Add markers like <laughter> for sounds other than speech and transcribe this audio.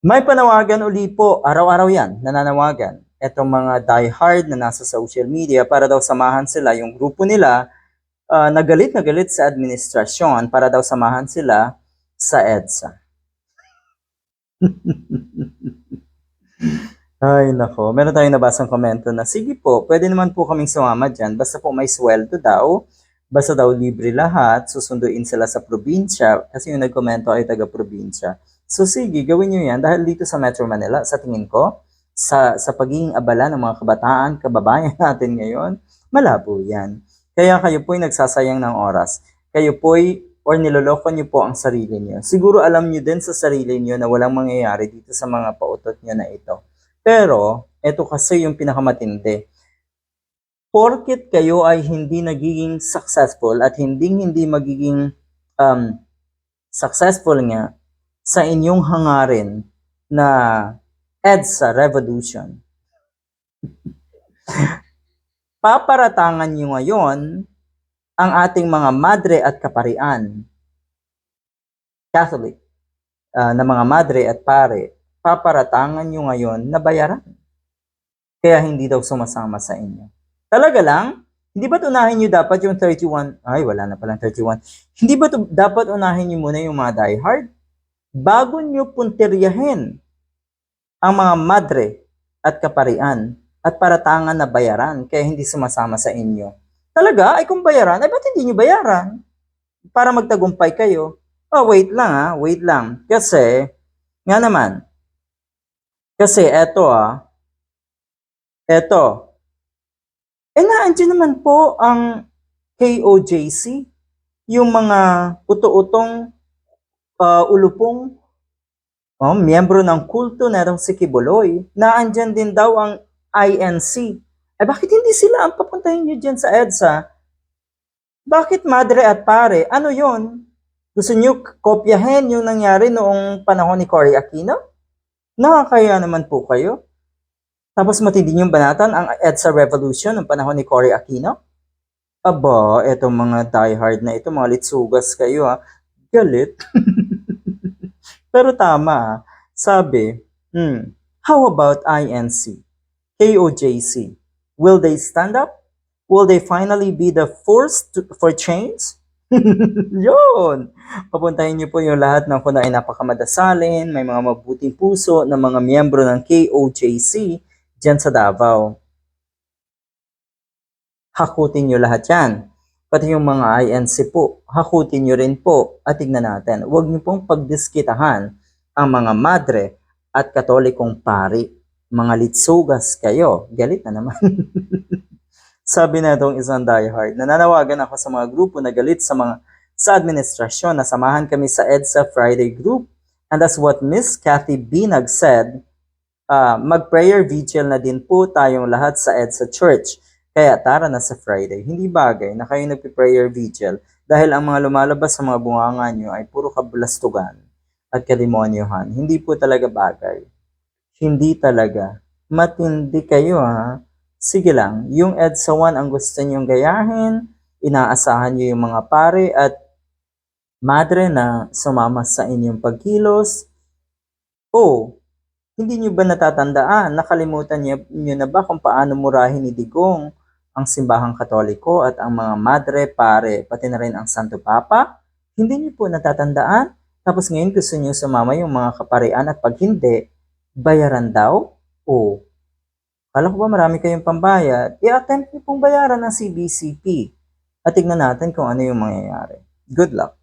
May panawagan uli po, araw-araw yan, nananawagan. Etong mga diehard na nasa social media para daw samahan sila, yung grupo nila, ah, nagalit na galit sa administrasyon para daw samahan sila sa EDSA. <laughs> Ay, nako. Meron tayong nabasang komento na, sige po, pwede naman po kaming sumama dyan, basta po may sweldo daw, basta daw libre lahat, susunduin sila sa probinsya, kasi yung nagkomento ay taga-probinsya. So sige, gawin nyo yan dahil dito sa Metro Manila, sa tingin ko, sa, sa pagiging abala ng mga kabataan, kababayan <laughs> natin ngayon, malabo yan. Kaya kayo po'y nagsasayang ng oras. Kayo po'y, or niloloko nyo po ang sarili nyo. Siguro alam nyo din sa sarili nyo na walang mangyayari dito sa mga pautot nyo na ito. Pero, ito kasi yung pinakamatindi. Porket kayo ay hindi nagiging successful at hindi hindi magiging um, successful nga sa inyong hangarin na EDSA Revolution. <laughs> Paparatangan nyo ngayon ang ating mga madre at kaparian, Catholic, ah, na mga madre at pare, paparatangan nyo ngayon na bayaran. Kaya hindi daw sumasama sa inyo. Talaga lang, hindi ba unahin nyo dapat yung 31, ay wala na palang 31, hindi ba dapat unahin nyo muna yung mga diehard? Bago nyo puntiryahin ang mga madre at kaparian at paratangan na bayaran kaya hindi sumasama sa inyo. Talaga? Ay kung bayaran, ay ba't hindi nyo bayaran? Para magtagumpay kayo. Oh, wait lang ah, wait lang. Kasi, nga naman, kasi eto ah, eto, eh naandyan naman po ang KOJC, yung mga uto-utong uh, ulupong oh, miyembro ng kulto na raw si Kibuloy, na andyan din daw ang INC. Eh bakit hindi sila ang papuntahin nyo dyan sa EDSA? Bakit madre at pare? Ano yon? Gusto nyo kopyahin yung nangyari noong panahon ni Cory Aquino? Nakakaya naman po kayo. Tapos matindi yung banatan ang EDSA Revolution noong panahon ni Cory Aquino? Aba, etong mga diehard na ito, mga litsugas kayo ha. Galit. <laughs> Pero tama, ah. sabi, hmm, how about INC, KOJC? Will they stand up? Will they finally be the force to, for change? <laughs> Yun! Papuntahin niyo po yung lahat ng kuna ay napakamadasalin, may mga mabuting puso ng mga miyembro ng KOJC dyan sa Davao. Hakutin niyo lahat yan pati yung mga INC po, hakutin nyo rin po at tignan natin. Huwag nyo pong pagdiskitahan ang mga madre at katolikong pari. Mga litsugas kayo. Galit na naman. <laughs> Sabi na itong isang diehard, nananawagan ako sa mga grupo na galit sa mga sa administrasyon na samahan kami sa EDSA Friday group. And that's what Miss Kathy Binag said. Uh, mag-prayer vigil na din po tayong lahat sa EDSA Church. Kaya tara na sa Friday. Hindi bagay na kayo nagpe-prayer vigil dahil ang mga lumalabas sa mga bunganga nyo ay puro kabulastugan at kalimonyohan. Hindi po talaga bagay. Hindi talaga. Matindi kayo ha. Sige lang, yung EDSA 1 ang gusto nyong gayahin, inaasahan nyo yung mga pare at madre na sumama sa inyong pagkilos. O, hindi nyo ba natatandaan, nakalimutan nyo, nyo na ba kung paano murahin ni Digong ang simbahang katoliko at ang mga madre, pare, pati na rin ang Santo Papa? Hindi niyo po natatandaan? Tapos ngayon gusto niyo sumama yung mga kaparian at pag hindi, bayaran daw? O, kala ko ba marami kayong pambayad? I-attempt niyo pong bayaran ng CBCP. At tignan natin kung ano yung mangyayari. Good luck!